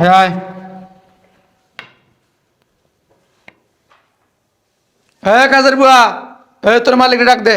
হ্যাঁ আয় হ্যাঁ কাজের বুয়া। এই তোর মালিক ডাক দে।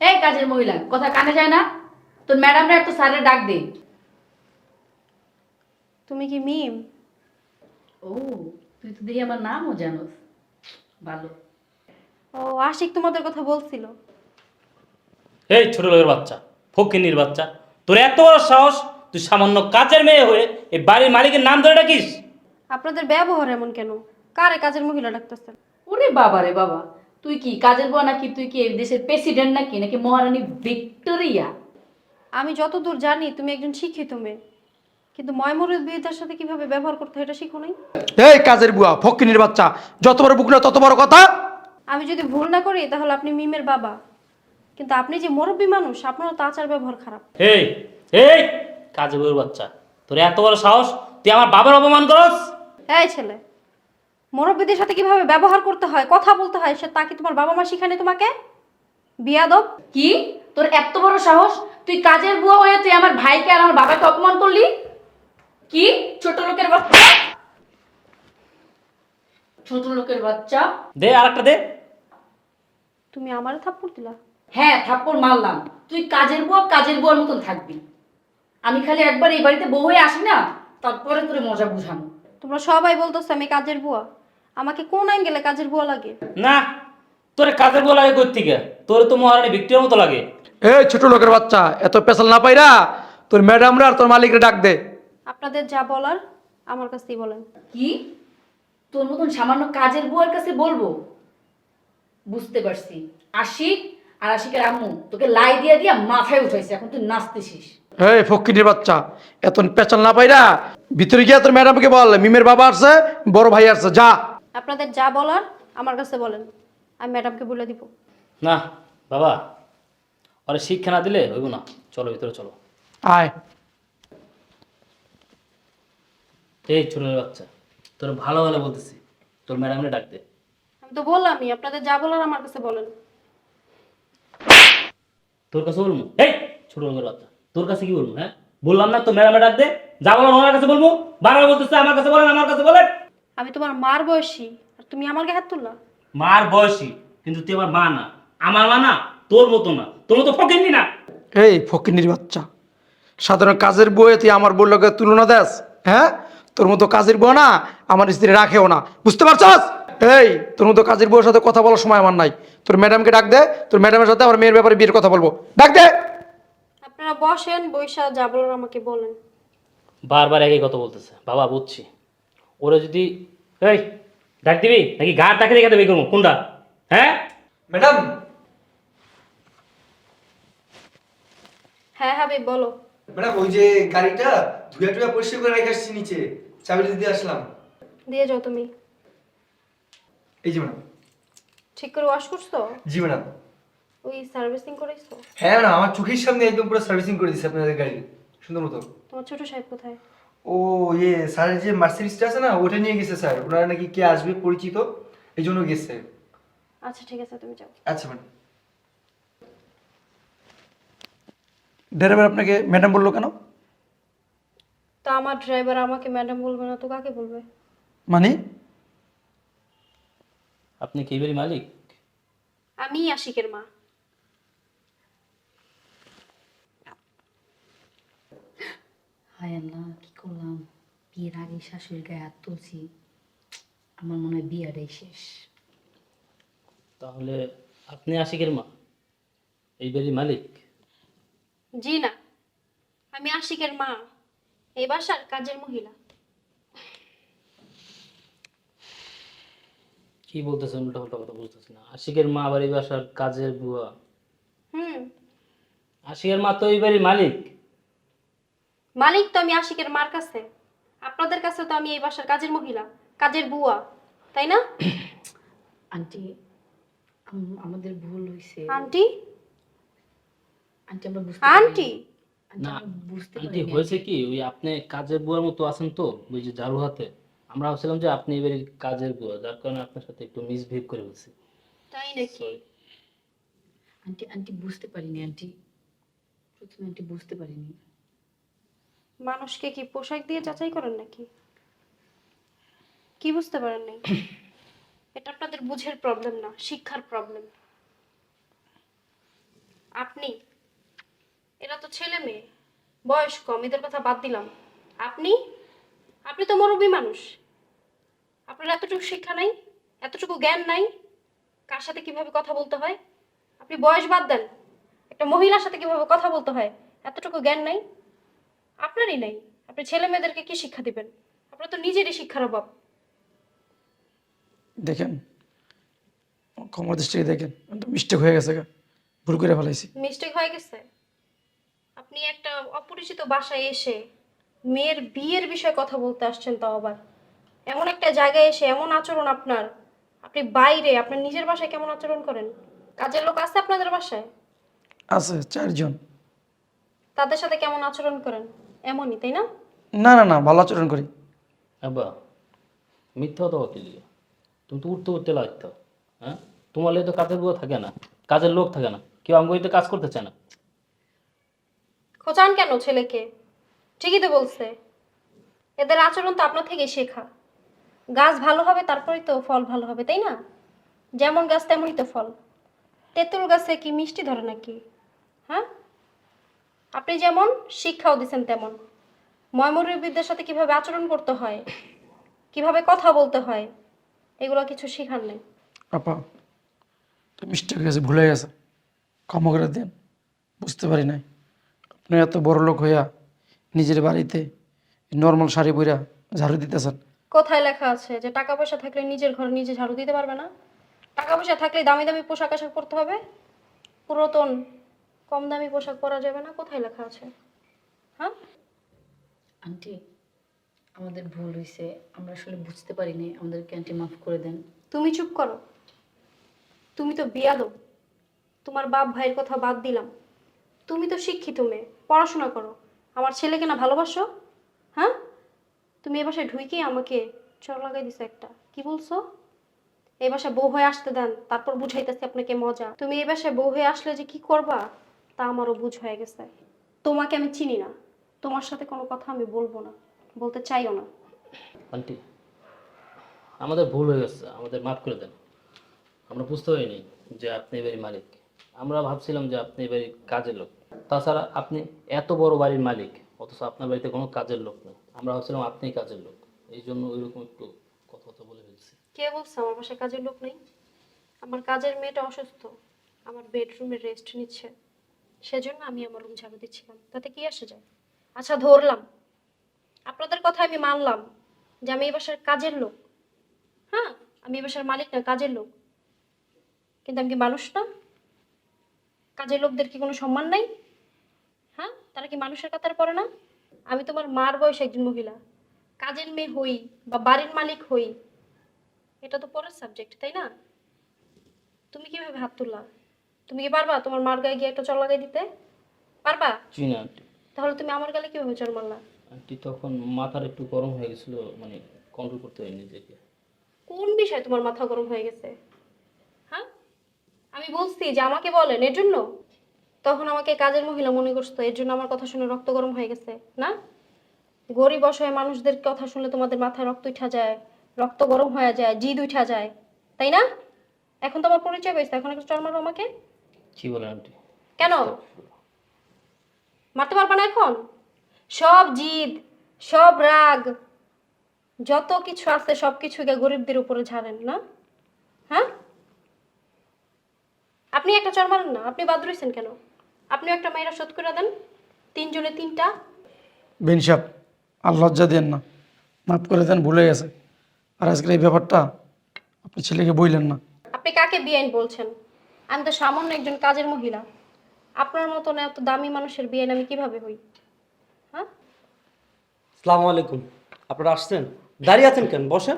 এই কাজের মহিলা কথা কানে যায় না? তোর ম্যাডামরা একটু স্যারের ডাক দে। তুমি কি মিম? ও তুই তো দেখি আমার নামও জানোস। ভালো। ও আশিক তোমাদের কথা বলছিল। এই ছোট লোকের বাচ্চা ফকিনির বাচ্চা তোর এত বড় সাহস? তুই সামান্য কাজের মেয়ে হয়ে এই বাড়ির মালিকের নাম ধরে ডাকিস? আপনাদের ব্যবহার এমন কেন? কারে কাজের মহিলা ডাকতেছেন? ওরে বাবা রে বাবা তুই কি কাজের বুয়া নাকি? তুই কি এই দেশের প্রেসিডেন্ট নাকি? নাকি মহারানী ভিক্টোরিয়া? আমি যতদূর জানি তুমি একজন শিক্ষিত মেয়ে। কিন্তু ময়মরুদ বিদ্যার সাথে কীভাবে ব্যবহার করতে হয় এটা শিখো নাই? এই কাজের বুয়া ফকিনির বাচ্চা যত বড় বুক না তত বড় কথা। আমি যদি ভুল না করি তাহলে আপনি মিমের বাবা। কিন্তু আপনি যে মুরব্বী মানুষ আপনারও তো আচার ব্যবহার খারাপ। এই এই! কাজে বউর বাচ্চা। তোর এত বড় সাহস? তুই আমার বাবার অপমান করস? এই ছেলে মুরব্বীদের সাথে কীভাবে ব্যবহার করতে হয় কথা বলতে হয় সে তা কি তোমার বাবা মা শিখানে তোমাকে? বিয়াদব। কি? তোর এত বড় সাহস? তুই কাজের বুয়া হয়ে তুই আমার ভাইকে আর আমার বাবাকে অপমান করলি? কি? ছোট লোকের বাচ্চা? ছোট লোকের বাচ্চা? দে আর একটা দে। তুমি আমারে থাপ্পড় দিলা? হ্যাঁ থাপ্পড় মারলাম। তুই কাজের বুয়া কাজের বুয়ার মতন থাকবি। আমি খালি একবার এই বাড়িতে বউ হয়ে আসি না তারপরে তোর মজা বুঝানো তোমরা সবাই বলতেছো আমি কাজের বুয়া। আমাকে কোন অ্যাঙ্গেলে কাজের বুয়া লাগে? না তোর কাজের বউ লাগে কই থেকে তোর তো মহারানী ভিক্টোরিয়ার মতো লাগে। এই ছোট লোকের বাচ্চা এত পেশাল না পাইরা তোর ম্যাডামরা আর তোর মালিকরে ডাক দে। আপনাদের যা বলার আমার কাছেই বলেন। কি? তোর মতন সামান্য কাজের বুয়ার কাছে বলব? বুঝতে পারছি। আশিক আর আশিকের আম্মু তোকে লাই দিয়ে দিয়া মাথায় উঠাইছে এখন তুই নাচতেছিস। এই ফকিনির বাচ্চা এত পেশাল না পাইরা ভিতরে গিয়া তোর ম্যাডামকে বল মিমের বাবা আসছে বড় ভাই আসছে যা। আপনাদের যা বলার আমার কাছে বলেন আমি ম্যাডামকে বলে দিব। না বাবা ওরা শিক্ষা না দিলে হইব না। চলো ভিতরে চলো। আয়। এই ছোট বাচ্চা তোর ভালো ভালো বলতেছি তোর ম্যাডামরে ডাক দে। আমি তো বললামই আপনাদের যা বলার আমার কাছে বলেন। তোর কাছে বলব? এই ছোট বাচ্চা। তোর কাছে কি বলব হ্যাঁ? বললাম না তোর ম্যাডামে ডাক দে। যা বলার ওনার কাছে বলব। বারবার বলতেছে আমার কাছে বলেন আমার কাছে বলেন। আমি তোমার মার বয়সী আর তুমি আমার গায়ে হাত তুললা? মার বয়সী কিন্তু তুই আমার মা না। আমার মা না তোর মতো না। তোর মতো ফকেননি না। এই ফকিনির বাচ্চা সাধারণ কাজের বউয়ে তুই আমার লোকের তুলনা দেস হ্যাঁ? তোর মতো কাজের বউ না আমার স্ত্রী রাখেও না। বুঝতে পারছস? এই তোর মতো কাজের বউয়ের সাথে কথা বলার সময় আমার নাই। তোর ম্যাডামকে ডাক দে তোর ম্যাডামের সাথে আমার মেয়ের ব্যাপারে বিয়ের কথা বলব। ডাক দে! আপনারা বসেন বৈশা যা বলার আমাকে বলেন। বারবার একই কথা বলতেছে। বাবা বুঝছি। ওরা যদি এই ডাক দিবি? নাকি গা টাকে রেখে দেবে করব? কোনটা? হ্যাঁ? ম্যাডাম! হ্যাঁ হাবিব বলো। ম্যাডাম ওই যে গাড়িটা ধুয়া টুয়া পরিষ্কার করে রেখে আসছি নিচে। চাবিটা দিয়ে আসলাম। দিয়ে যাও তুমি। এই যে ম্যাডাম। ঠিক করে ওয়াশ করছ? জি ম্যাডাম। ওই সার্ভিসিং করেছ? হ্যাঁ ম্যাডাম আমার চোখের সামনে একদম পুরো সার্ভিসিং করে দিচ্ছে আপনাদের গাড়ি সুন্দর মতো। তোমার ছোট সাহেব কোথায়? ও ইয়ে স্যারের যে মার্সিডিসটা আছে না ওটা নিয়ে গেছে স্যার ওনারা নাকি কে আসবে পরিচিত এই জন্য গেছে। আচ্ছা ঠিক আছে তুমি যাও। আচ্ছা ম্যাডাম। ড্রাইভার আপনাকে ম্যাডাম বলল কেন? তো আমার ড্রাইভার আমাকে ম্যাডাম বলবে না তো কাকে বলবে? মানে? আপনি কি মালিক? আমি আশিকের মা। হায় আল্লাহ কি করলাম? বিয়ের আগে শাশুড়ির গায়ে হাত তুলছি। আমার মনে হয় বিয়েটাই শেষ। তাহলে আপনি আশিকের মা? এইবারই মালিক? জি না আমি আশিকের মা। এই বাসার কাজের মহিলা। কি বলতেছেন? উল্টা পাল্টা কথা বুঝতেছি না। আশিকের মা আবার এই বাসার কাজের বুয়া? হুম। আশিকের মা তো এইবারই মালিক। মালিক তো আমি আশিকের মার কাছে। আপনাদের কাছে তো আমি এই বাসার কাজের মহিলা কাজের বুয়া তাই না? আন্টি আম- আমাদের ভুল হয়েছে আন্টি? আন্টি আমরা বুঝতে আন্টি? না আমরা বুঝতে আন্টি পারিনি হয়েছে কি ওই আপনি কাজের বুয়ার মতো আছেন তো ওই যে ঝাড়ু হাতে। আমরা ভাবছিলাম যে আপনি এবারে কাজের বুয়া যার কারণে আপনার সাথে একটু মিসবিহেভ করে বলছি। তাই নাকি? আন্টি আন্টি বুঝতে পারিনি আন্টি। প্রথমে আন্টি বুঝতে পারিনি। মানুষকে কি পোশাক দিয়ে যাচাই করেন নাকি? কি বুঝতে পারেন নাই? এটা আপনাদের বুঝের প্রবলেম না, শিক্ষার প্রবলেম আপনি, এরা তো ছেলে মেয়ে, বয়স কম, এদের কথা বাদ দিলাম। আপনি আপনি তো মুরব্বী মানুষ। আপনার এতটুকু শিক্ষা নাই, এতটুকু জ্ঞান নাই, কার সাথে কীভাবে কথা বলতে হয়? আপনি বয়স বাদ দেন, একটা মহিলার সাথে কীভাবে কথা বলতে হয়, এতটুকু জ্ঞান নাই। আপনারই নাই। আপনি ছেলে মেয়েদেরকে কি শিক্ষা দিবেন? আপনার তো নিজেরই শিক্ষার অভাব। দেখেন ক্ষমার দৃষ্টিকে দেখেন মিস্টেক হয়ে গেছে গা। ভুল করে ফেলাইছি। মিস্টেক হয়ে গেছে? আপনি একটা অপরিচিত বাসায় এসে মেয়ের বিয়ের বিষয়ে কথা বলতে আসছেন তাও আবার। এমন একটা জায়গায় এসে এমন আচরণ আপনার। আপনি বাইরে আপনার নিজের বাসায় কেমন আচরণ করেন? কাজের লোক আছে আপনাদের বাসায়? আছে চারজন। তাদের সাথে কেমন আচরণ করেন? এমনই তাই না? না না না ভালো আচরণ করি। আব্বা মিথ্যা তো অকিলি তুমি তো উঠতে উঠতে লাগতো হ্যাঁ? তোমার লেগে তো কাজের বুয়া থাকে না কাজের লোক থাকে না কেউ আমি তো কাজ করতে চায় না। খোঁচান কেন ছেলেকে? ঠিকই তো বলছে। এদের আচরণ তো আপনার থেকেই শেখা। গাছ ভালো হবে তারপরেই তো ফল ভালো হবে তাই না? যেমন গাছ তেমনই তো ফল। তেঁতুল গাছে কি মিষ্টি ধরে নাকি? হ্যাঁ? আপনি যেমন শিক্ষাও দিচ্ছেন তেমন। ময়মরবিদ্যার সাথে কীভাবে আচরণ করতে হয় কীভাবে কথা বলতে হয় এগুলো কিছু শেখার নেই। আপা মিস্টেক গেছে ভুলে গেছে। ক্ষমা করে দেন বুঝতে পারি নাই। আপনি এত বড় লোক হইয়া নিজের বাড়িতে নর্মাল শাড়ি পইরা ঝাড়ু দিতেছেন। কোথায় লেখা আছে যে টাকা পয়সা থাকলে নিজের ঘরে নিজে ঝাড়ু দিতে পারবে না? টাকা পয়সা থাকলে দামি দামি পোশাক আশাক পরতে হবে? পুরাতন কম দামি পোশাক পরা যাবে না কোথায় লেখা আছে? হ্যাঁ? আন্টি আমাদের ভুল হয়েছে আমরা আসলে বুঝতে পারিনি আমাদেরকে আন্টি মাফ করে দেন। তুমি চুপ করো। তুমি তো বিয়াদব। তোমার বাপ ভাইয়ের কথা বাদ দিলাম। তুমি তো শিক্ষিত মেয়ে পড়াশোনা করো। আমার ছেলেকে না ভালোবাসো? হ্যাঁ? তুমি এ বাসায় ঢুইকেই আমাকে চর লাগাই দিছো একটা। কি বলছো? এই বাসায় বউ হয়ে আসতে দেন তারপর বুঝাইতেছি আপনাকে মজা। তুমি এই বাসায় বউ হয়ে আসলে যে কি করবা? তা আমারও বুঝ হয়ে গেছে। তোমাকে আমি চিনি না। তোমার সাথে কোনো কথা আমি বলব না। বলতে চাইও না। আন্টি আমাদের ভুল হয়ে গেছে। আমাদের মাফ করে দেন। আমরা বুঝতে পারিনি যে আপনি এবারই মালিক। আমরা ভাবছিলাম যে আপনি এবারই কাজের লোক। তাছাড়া আপনি এত বড় বাড়ির মালিক অথচ আপনার বাড়িতে কোনো কাজের লোক নেই। আমরা ভাবছিলাম আপনিই কাজের লোক। এই জন্য ওইরকম একটু কথা কথা বলে ফেলছি। কে বলছে আমার বাসায় কাজের লোক নেই? আমার কাজের মেয়েটা অসুস্থ। আমার বেডরুমে রেস্ট নিচ্ছে। সেজন্য আমি আমার রুম ঝাড়ু দিচ্ছিলাম। তাতে কি আসে যায়? আচ্ছা ধরলাম। আপনাদের কথা আমি মানলাম যে আমি এই বাসার কাজের লোক। হ্যাঁ আমি এই বাসার মালিক না, কাজের লোক। কিন্তু আমি কি মানুষ না? কাজের লোকদের কি কোনো সম্মান নাই? হ্যাঁ তারা কি মানুষের কাতারে পড়ে না? আমি তোমার মার বয়সে একজন মহিলা। কাজের মেয়ে হই বা বাড়ির মালিক হই। এটা তো পরের সাবজেক্ট তাই না? তুমি কীভাবে হাত তুললা? তুমি কি পারবা তোমার মার গায়ে গিয়ে একটা চল লাগাই দিতে? পারবা? চিনি না আন্টি। তাহলে তুমি আমার গালে কীভাবে চল মারলা? আন্টি তখন মাথার একটু গরম হয়ে গেছিল মানে কন্ট্রোল করতে হয় নিজেকে। কোন বিষয় তোমার মাথা গরম হয়ে গেছে? হ্যাঁ? আমি বলছি যে আমাকে বলেন এর জন্য? তখন আমাকে কাজের মহিলা মনে করতো এর জন্য আমার কথা শুনে রক্ত গরম হয়ে গেছে না? গরিব অসহায় মানুষদের কথা শুনলে তোমাদের মাথায় রক্ত উঠা যায় রক্ত গরম হয়ে যায় জিদ উঠা যায় তাই না? এখন তো আমার পরিচয় পেয়েছে এখন একটু চল মারো আমাকে। কি বলেন আন্টি? কেন? মারতে পারবা না এখন? সব জিদ সব রাগ যত কিছু আছে সব কিছুকে গরিবদের উপরে ঝাড়েন না? হ্যাঁ? আপনি একটা চর মারেন না আপনি বাদ রয়েছেন কেন? আপনি একটা মায়েরা শোধ করে দেন তিনজনে তিনটা। বেন সাহেব আর লজ্জা দেন না মাফ করে দেন ভুলে গেছে। আর আজকের এই ব্যাপারটা আপনি ছেলেকে বইলেন না। আপনি কাকে বিআইন বলছেন? আমি তো সামান্য একজন কাজের মহিলা। আপনার মতন এত দামি মানুষের বিআইন আমি কীভাবে হই? হ্যাঁ? আসসালামু আলাইকুম। আপনারা আসছেন? দাঁড়িয়ে আছেন কেন? বসেন।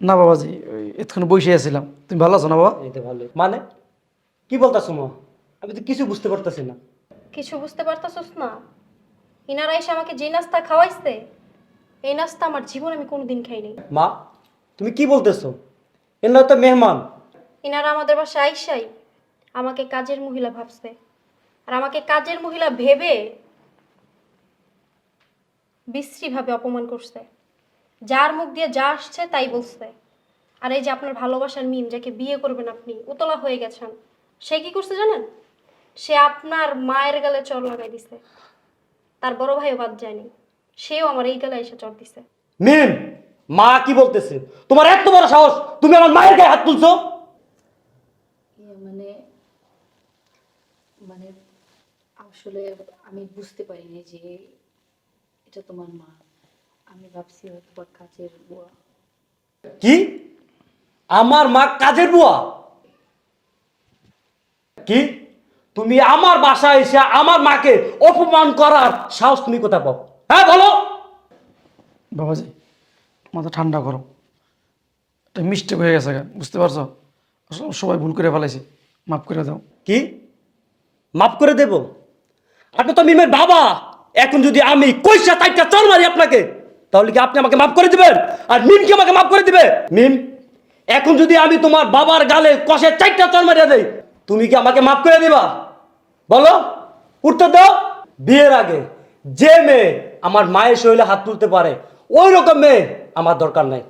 না বাবাজি ওই এতক্ষণ বসে আছিলাম। তুমি ভালো আছো না বাবা? এই তো ভালো মানে? কি বলতাছো মা? আমি তো কিছু বুঝতে পারতাছি না। কিছু বুঝতে পারতাছস না? ইনারা এসে আমাকে যে নাস্তা খাওয়াইছে এই নাস্তা আমার জীবন আমি কোনোদিন খাইনি। মা তুমি কি বলতেছো? এরা তো মেহমান। ইনারা আমাদের বাসায় আইসাই। আমাকে কাজের মহিলা ভাবছে। আর আমাকে কাজের মহিলা ভেবে বিশ্রীভাবে অপমান করছে। যার মুখ দিয়ে যা আসছে তাই বলছে। আর এই যে আপনার ভালোবাসার মিম যাকে বিয়ে করবেন আপনি উতলা হয়ে গেছেন সে কি করছে জানেন? সে আপনার মায়ের গালে চর লাগাই দিছে। তার বড় ভাইও বাদ যায়নি। সেও আমার এই গালে এসে চর দিছে। মিম মা কি বলতেছে? তোমার এত বড় সাহস তুমি আমার মায়ের গায়ে হাত তুলছো? ইয়ে মানে মানে আসলে আমি বুঝতে পারিনি যে এটা তোমার মা। আমি ভাবছি হয়তো বা কাজের বুয়া। কি? আমার মা কাজের বুয়া? কি? তুমি আমার বাসায় এসে আমার মাকে অপমান করার সাহস তুমি কোথায় পাও? হ্যাঁ বলো। বাবাজি মাথা ঠান্ডা করো। এটা মিস্টেক হয়ে গেছে বুঝতে পারছ? আসলে সবাই ভুল করে ফেলাইছে। মাফ করে দাও। কি? মাফ করে দেব। আপনি তো মিমের বাবা। এখন যদি আমি কইসা চারটা চল মারি আপনাকে, তাহলে কি আপনি আমাকে মাফ করে দিবেন? আর মিম কি আমাকে মাফ করে দিবে? মিম, এখন যদি আমি তোমার বাবার গালে কষে চারটা চল মারিয়া দেই, তুমি কি আমাকে মাফ করে দিবা? বলো উঠতে দাও। বিয়ের আগে যে মেয়ে আমার মায়ের শরীরে হাত তুলতে পারে ওই রকম মেয়ে আমার দরকার নাই।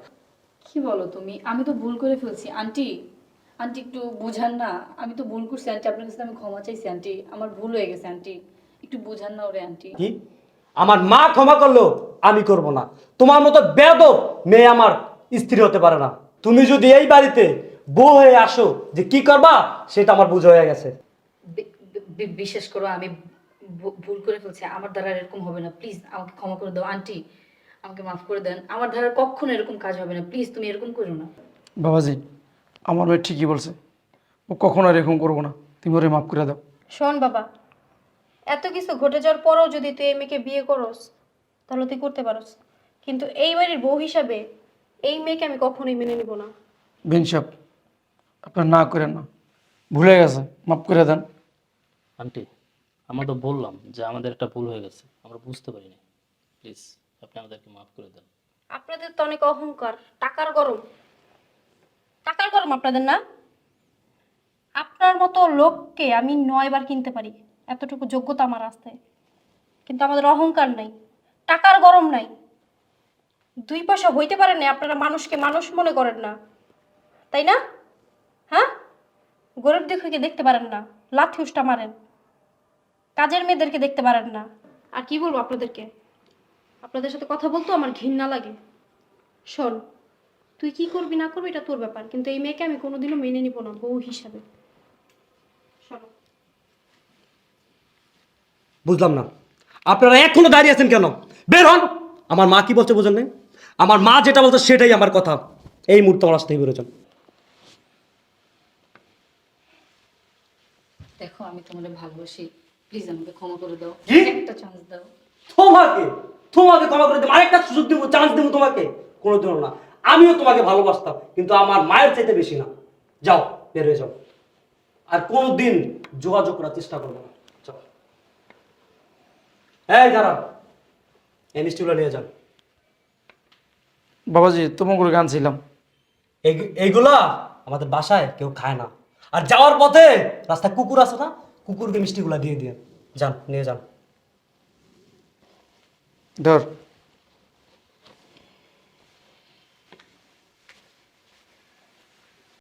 কি বলো তুমি? আমি তো ভুল করে ফেলছি। আন্টি আন্টি একটু বুঝান না। আমি তো ভুল করছি আন্টি আপনার কাছে আমি ক্ষমা চাইছি আন্টি। আমার ভুল হয়ে গেছে আন্টি। একটু বুঝান না ওরে আন্টি। কি? আমার মা ক্ষমা করল আমি করব না। তোমার মতো বেদব মেয়ে আমার স্ত্রী হতে পারে না। তুমি যদি এই বাড়িতে বউ হয়ে আসো যে কি করবা সেটা আমার বুঝ হয়ে গেছে। বিশ্বাস করো আমি ভুল করে ফেলছি। আমার দ্বারা এরকম হবে না। প্লিজ আমাকে ক্ষমা করে দাও। আন্টি আমাকে মাফ করে দেন। আমার দ্বারা কখনো এরকম কাজ হবে না। প্লিজ তুমি এরকম করো না। বাবাজি আমার মেয়ে ঠিকই বলছে। ও কখনো আর এরকম করব না। তুমি ওরে মাফ করে দাও। শোন বাবা এত কিছু ঘটে যাওয়ার পরেও যদি তুই এই মেয়েকে বিয়ে করস তাহলে তুই করতে পারস। কিন্তু এই বাড়ির বউ হিসাবে এই মেয়েকে আমি কখনোই মেনে নিব না। বেনসাপ আপনার না করেন না। ভুলে গেছে মাফ করে দেন। আন্টি আমরা তো বললাম যে আমাদের একটা ভুল হয়ে গেছে। আমরা বুঝতে পারিনি। প্লিজ আপনি আমাদেরকে মাফ করে দেন। আপনাদের তো অনেক অহংকার টাকার গরম। টাকার গরম আপনাদের না? আপনার মতো লোককে আমি নয়বার কিনতে পারি। এতটুকু যোগ্যতা আমার আছে। কিন্তু আমাদের অহংকার নাই, টাকার গরম নাই। দুই পয়সা হইতে পারেন না, আপনারা মানুষকে মানুষ মনে করেন না। তাই না? হ্যাঁ? গরিব দেখে দেখতে পারেন না, লাথি উষ্টা মারেন। কাজের মেয়েদেরকে দেখতে পারেন না। আর কি বলব আপনাদেরকে? আপনাদের সাথে কথা বলতেও আমার ঘৃণা লাগে। শোন তুই কি করবি না করবি এটা তোর ব্যাপার। কিন্তু এই মেয়েকে আমি কোনোদিনও মেনে নিব না বউ হিসাবে। বুঝলাম না। আপনারা এখনও দাঁড়িয়ে আছেন কেন? বের হন। আমার মা কি বলছে বোঝেন নাই? আমার মা যেটা বলছে সেটাই আমার কথা। এই মুহূর্তে আমার আসতেই বেরোছেন দেখো আমি তোমাদের ভালোবাসি। প্লিজ আমাকে ক্ষমা করে দাও। কি? একটা চান্স দাও। তোমাকে? তোমাকে ক্ষমা করে দেবো। আরেকটা সুযোগ দেবো চান্স দেবো তোমাকে। কোনোদিনও না। আমিও তোমাকে ভালোবাসতাম কিন্তু আমার মায়ের চাইতে বেশি না। যাও বের হয়ে যাও। আর কোনোদিন যোগাযোগ করার চেষ্টা করব না। যাও। এই দাঁড়ান এই মিষ্টিগুলো নিয়ে যান। বাবাজি তোমাকে গান ছিলাম এই- এইগুলা আমাদের বাসায় কেউ খায় না। আর যাওয়ার পথে রাস্তায় কুকুর আছে না কুকুরকে মিষ্টিগুলা দিয়ে দিয়ে যান নিয়ে যান। ধর।